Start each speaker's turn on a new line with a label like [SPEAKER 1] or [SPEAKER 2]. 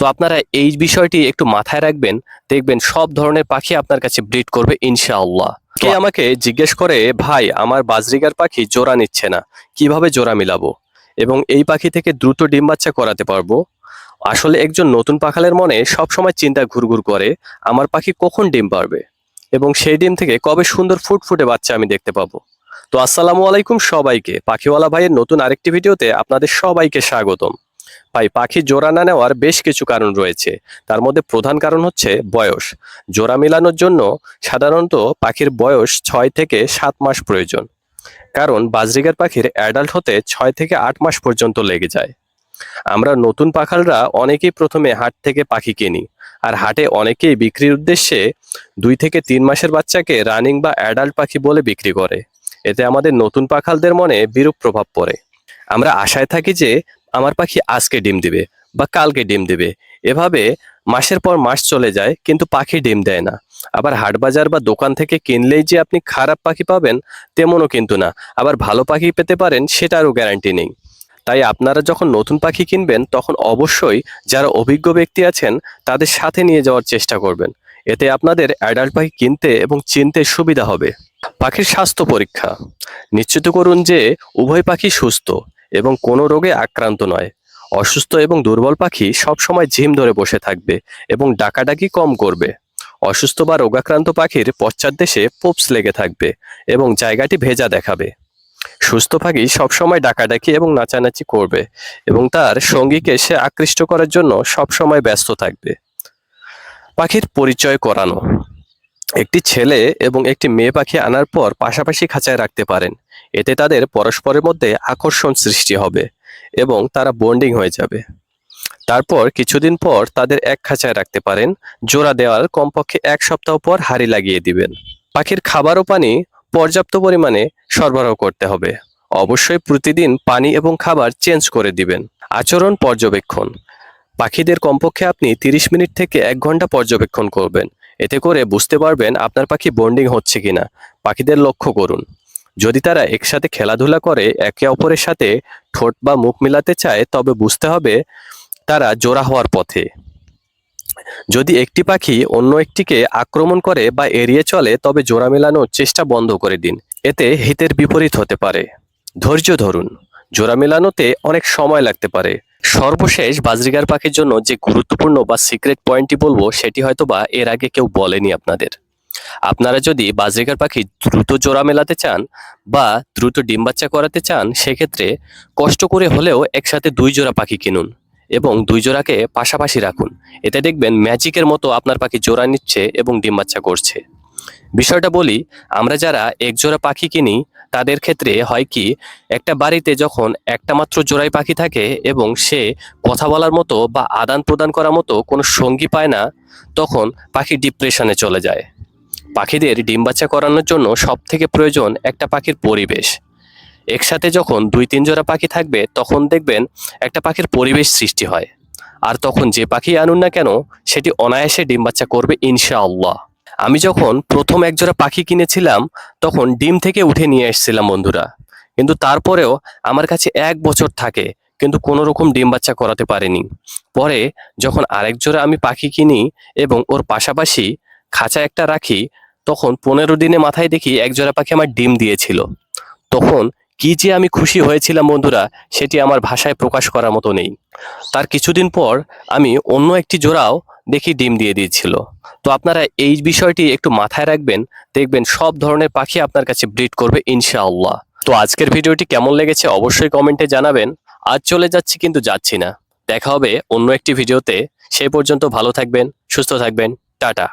[SPEAKER 1] তো আপনারা এই বিষয়টি একটু মাথায় রাখবেন দেখবেন সব ধরনের পাখি আপনার কাছে ব্রিড করবে ইনশাআল্লাহ। কে আমাকে জিজ্ঞেস করে ভাই আমার বাজরিগার পাখি জোড়া নিচ্ছে না কীভাবে জোড়া মিলাবো? এবং এই পাখি থেকে দ্রুত ডিম বাচ্চা করাতে পারব? আসলে একজন নতুন পাখালের মনে সবসময় চিন্তা ঘুরঘুর করে আমার পাখি কখন ডিম পারবে? এবং সেই ডিম থেকে কবে সুন্দর ফুটফুটে বাচ্চা আমি দেখতে পাবো? তো আসসালামু আলাইকুম সবাইকে। পাখিওয়ালা ভাইয়ের নতুন আরেকটি ভিডিওতে আপনাদের সবাইকে স্বাগতম। ভাই পাখি জোড়া না নেওয়ার বেশ কিছু কারণ রয়েছে। তার মধ্যে প্রধান কারণ হচ্ছে বয়স। জোড়া মেলানোর জন্য সাধারণত পাখির বয়স ছয় থেকে সাত মাস প্রয়োজন। কারণ বাজরিগার পাখির অ্যাডাল্ট হতে ছয় থেকে আট মাস পর্যন্ত লেগে যায়। আমরা নতুন পাখালরা অনেকেই প্রথমে হাট থেকে পাখি কিনি আর হাটে অনেকেই বিক্রির উদ্দেশ্যে দুই থেকে তিন মাসের বাচ্চাকে রানিং বা অ্যাডাল্ট পাখি বলে বিক্রি করে। এতে আমাদের নতুন পাখালদের মনে বিরূপ প্রভাব পড়ে। আমরা আশায় থাকি যে আমার পাখি আজকে ডিম দিবে বা কালকে ডিম দিবে। এভাবে মাসের পর মাস চলে যায়, কিন্তু পাখি ডিম দেয় না। আবার হাটবাজার বা দোকান থেকে কিনলেই যে আপনি খারাপ পাখি পাবেন, তেমনও কিন্তু না। আবার ভালো পাখি পেতে পারেন, সেটারও গ্যারান্টি নেই। তাই আপনারা যখন নতুন পাখি কিনবেন, তখন অবশ্যই যারা অভিজ্ঞ ব্যক্তি আছেন, তাদের সাথে নিয়ে যাওয়ার চেষ্টা করবেন। এতে আপনাদের অ্যাডাল্ট পাখি কিনতে এবং চিনতে সুবিধা হবে। পাখির স্বাস্থ্য পরীক্ষা। নিশ্চিত করুন যে উভয় পাখি সুস্থ। এবং কোনো রোগে আক্রান্ত নয়। অসুস্থ এবং দুর্বল পাখি সবসময় ঝিম ধরে বসে থাকবে এবং ডাকাডাকি কম করবে। অসুস্থ বা রোগাক্রান্ত পাখির পশ্চাৎদেশে পোপস লেগে থাকবে এবং জায়গাটি ভেজা দেখাবে। সুস্থ পাখি সবসময় ডাকাডাকি এবং নাচানাচি করবে এবং তার সঙ্গীকে সে আকৃষ্ট করার জন্য সবসময় ব্যস্ত থাকবে। পাখির পরিচয় করানো। একটি ছেলে এবং একটি মেয়ে পাখি আনার পর পাশাপাশি খাঁচায় রাখতে পারেন। এতে তাদের পরস্পরের মধ্যে আকর্ষণ সৃষ্টি হবে এবং তারা বন্ডিং হয়ে যাবে। তারপর কিছুদিন পর তাদের এক খাঁচায় রাখতে পারেন। জোড়া দেওয়ার কমপক্ষে এক সপ্তাহ পর হাড়ি লাগিয়ে দিবেন। পাখির খাবার ও পানি পর্যাপ্ত পরিমাণে সরবরাহ করতে হবে। অবশ্যই প্রতিদিন পানি এবং খাবার চেঞ্জ করে দিবেন। আচরণ পর্যবেক্ষণ। পাখিদের কমপক্ষে আপনি তিরিশ মিনিট থেকে এক ঘণ্টা পর্যবেক্ষণ করবেন। এতে করে বুঝতে পারবেন আপনার পাখি বন্ডিং হচ্ছে কিনা। পাখিদের লক্ষ্য করুন। যদি তারা একসাথে খেলাধুলা করে, একে অপরের সাথে ঠোঁট বা মুখ মিলাতে চায়, তবে বুঝতে হবে তারা জোড়া হওয়ার পথে। যদি একটি পাখি অন্য একটিকে আক্রমণ করে বা এড়িয়ে চলে, তবে জোড়া মেলানোর চেষ্টা বন্ধ করে দিন। এতে হিতের বিপরীত হতে পারে। ধৈর্য ধরুন। জোড়া মেলানোতে অনেক সময় লাগতে পারে। সর্বশেষ বাজরিগার পাখির জন্য যে গুরুত্বপূর্ণ বা সিক্রেট পয়েন্টটি বলব, সেটি হয়তো বা এর আগে কেউ বলেনি আপনাদের। আপনারা যদি বাজরিগার পাখি দ্রুত জোড়া মেলাতে চান বা দ্রুত ডিম বাচ্চা করাতে চান, সেক্ষেত্রে কষ্ট করে হলেও একসাথে দুই জোড়া পাখি কিনুন এবং দুই জোড়াকে পাশাপাশি রাখুন। এতে দেখবেন ম্যাজিকের মতো আপনার পাখি জোড়া নিচ্ছে এবং ডিম বাচ্চা করছে। বিষয়টা বলি, আমরা যারা এক জোড়া পাখি কিনি তাদের ক্ষেত্রে হয় কি, একটা বাড়িতে যখন একটা মাত্র জোড়াই পাখি থাকে এবং সে কথা বলার মতো বা আদান প্রদান করার মতো কোনো সঙ্গী পায় না, তখন পাখি ডিপ্রেশনে চলে যায়। পাখিদের ডিম বাচ্চা করানোর জন্য সব থেকে প্রয়োজন একটা পাখির পরিবেশ। একসাথে যখন দুই তিন জোড়া পাখি থাকবে, তখন দেখবেন একটা পাখির পরিবেশ সৃষ্টি হয়। আর তখন যে পাখি আনুন না কেন, সেটি অনায়াসে ডিম বাচ্চা করবে ইনশাআল্লাহ। আমি যখন প্রথম একজোড়া পাখি কিনেছিলাম, তখন ডিম থেকে উঠে নিয়ে এসেছিলাম বন্ধুরা। কিন্তু তারপরেও আমার কাছে এক বছর থাকে, কিন্তু কোনো রকম ডিম বাচ্চা করাতে পারেনি। পরে যখন আরেক জোড়া আমি পাখি কিনি এবং ওর পাশাপাশি খাঁচা একটা রাখি, তখন পনেরো দিনে মাথায় দেখি এক জোড়া পাখি আমার ডিম দিয়েছিল। তখন কি যে আমি খুশি হয়েছিলাম বন্ধুরা, সেটি আমার ভাষায় প্রকাশ করার মতো নেই। তার কিছুদিন পর আমি অন্য একটি জোড়াও দেখি ডিম দিয়ে দিয়েছিল তো আপনারা এই বিষয়টি একটু মাথায় রাখবেন, দেখবেন সব ধরনের পাখি আপনার কাছে ব্রিড করবে ইনশাআল্লাহ। তো আজকের ভিডিওটি কেমন লেগেছে অবশ্যই কমেন্টে জানাবেন। আজ চলে যাচ্ছি কিন্তু যাচ্ছি না। দেখা হবে অন্য একটি ভিডিওতে। সেই পর্যন্ত ভালো থাকবেন, সুস্থ থাকবেন, টাটা।